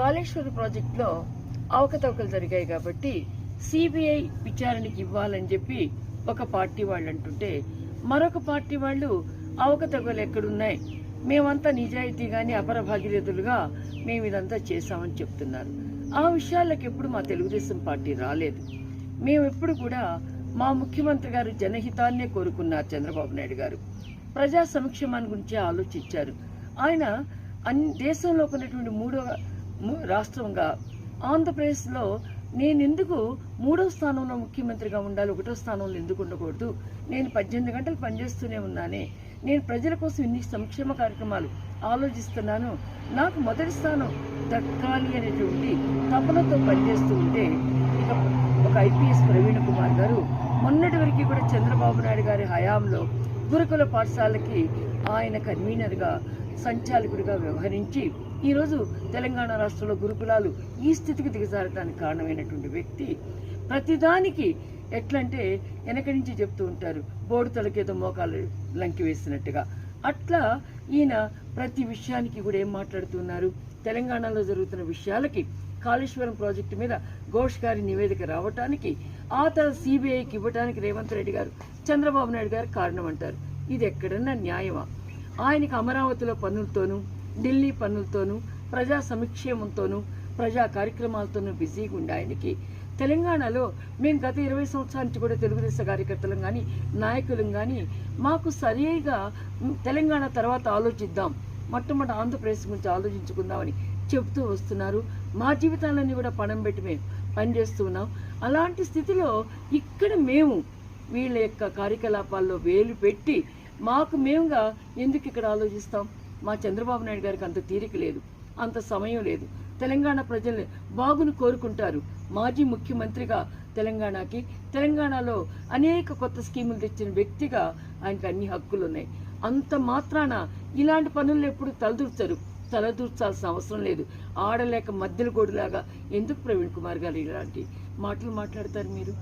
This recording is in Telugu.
కాళేశ్వరి ప్రాజెక్టులో అవకతవకలు జరిగాయి కాబట్టి సిబిఐ విచారణకి ఇవ్వాలని చెప్పి ఒక పార్టీ వాళ్ళు అంటుంటే మరొక పార్టీ వాళ్ళు అవకతవకలు ఎక్కడున్నాయి? మేమంతా నిజాయితీగాని అపర భాగీరథులుగా మేము ఇదంతా చేశామని చెప్తున్నారు. ఆ విషయాలకు ఎప్పుడు మా తెలుగుదేశం పార్టీ రాలేదు. మేము ఎప్పుడు కూడా మా ముఖ్యమంత్రి గారు జనహితాన్నే కోరుకున్నారు చంద్రబాబు నాయుడు గారు. ప్రజా సంక్షేమాన్ని గురించి ఆలోచించారు. ఆయన అన్ని దేశంలో ఉన్నటువంటి మూడవ రాష్ట్రంగా. ఆంధ్రప్రదేశ్లో నేను ఎందుకు మూడో స్థానంలో ముఖ్యమంత్రిగా ఉండాలి ఒకటో స్థానంలో ఎందుకు ఉండకూడదు? నేను పద్దెనిమిది గంటలు పనిచేస్తూనే ఉన్నానే. నేను ప్రజల కోసం ఇన్ని సంక్షేమ కార్యక్రమాలు ఆలోచిస్తున్నాను. నాకు మొదటి స్థానం దక్కాలి అనేటువంటి తపనతో పనిచేస్తూ ఉంటే ఇక ఒక ఐపీఎస్ ప్రవీణ్ కుమార్ గారు మొన్నటి వరకు కూడా చంద్రబాబు నాయుడు గారి హయాంలో గురుకుల పాఠశాలకి ఆయన కన్వీనర్గా సంచాలకుడిగా వ్యవహరించి ఈరోజు తెలంగాణ రాష్ట్రంలో గురుకులాలు ఈ స్థితికి దిగజారటానికి కారణమైనటువంటి వ్యక్తి ప్రతిదానికి ఎట్లంటే వెనక నుంచి చెప్తూ ఉంటారు బోర్డు తలకేదో మోకాలు లంకి వేసినట్టుగా. అట్లా ఈయన ప్రతి విషయానికి కూడా ఏం మాట్లాడుతున్నారు? తెలంగాణలో జరుగుతున్న విషయాలకి కాళేశ్వరం ప్రాజెక్టు మీద ఘోష్ గారి నివేదిక రావటానికి ఆ తర్వాత సిబిఐకి ఇవ్వటానికి రేవంత్ రెడ్డి గారు చంద్రబాబు నాయుడు గారు కారణం అంటారు ఇది ఎక్కడన్నా న్యాయమా? ఆయనకి అమరావతిలో పనులతోనూ ఢిల్లీ పనులతోనూ ప్రజా సంక్షేమంతోనూ ప్రజా కార్యక్రమాలతోనూ బిజీగా ఉండే ఆయనకి. తెలంగాణలో మేము గత ఇరవై సంవత్సరాల నుంచి కూడా తెలుగుదేశం కార్యకర్తలం కానీ నాయకులం కానీ మాకు సరిగా తెలంగాణ తర్వాత ఆలోచిద్దాం మొట్టమొదటి ఆంధ్రప్రదేశ్ గురించి ఆలోచించుకుందామని చెప్తూ వస్తున్నారు. మా జీవితాలన్నీ కూడా పణం పెట్టి మేము పనిచేస్తూ ఉన్నాం. అలాంటి స్థితిలో ఇక్కడ మేము వీళ్ళ యొక్క కార్యకలాపాల్లో వేలు పెట్టి మాకు మేముగా ఎందుకు ఇక్కడ ఆలోచిస్తాం? మా చంద్రబాబు నాయుడు గారికి అంత తీరిక లేదు అంత సమయం లేదు. తెలంగాణ ప్రజలు బాగును కోరుకుంటారు. మాజీ ముఖ్యమంత్రిగా తెలంగాణకి తెలంగాణలో అనేక కొత్త స్కీములు తెచ్చిన వ్యక్తిగా ఆయనకు అన్ని హక్కులు ఉన్నాయి అంత మాత్రాన ఇలాంటి పనులు ఎప్పుడు తలదూర్చరు. తలదూర్చాల్సిన అవసరం లేదు. ఆడలేక మధ్యలో గోడులాగా ఎందుకు ప్రవీణ్ కుమార్ గారు ఇలాంటి మాటలు మాట్లాడతారు మీరు?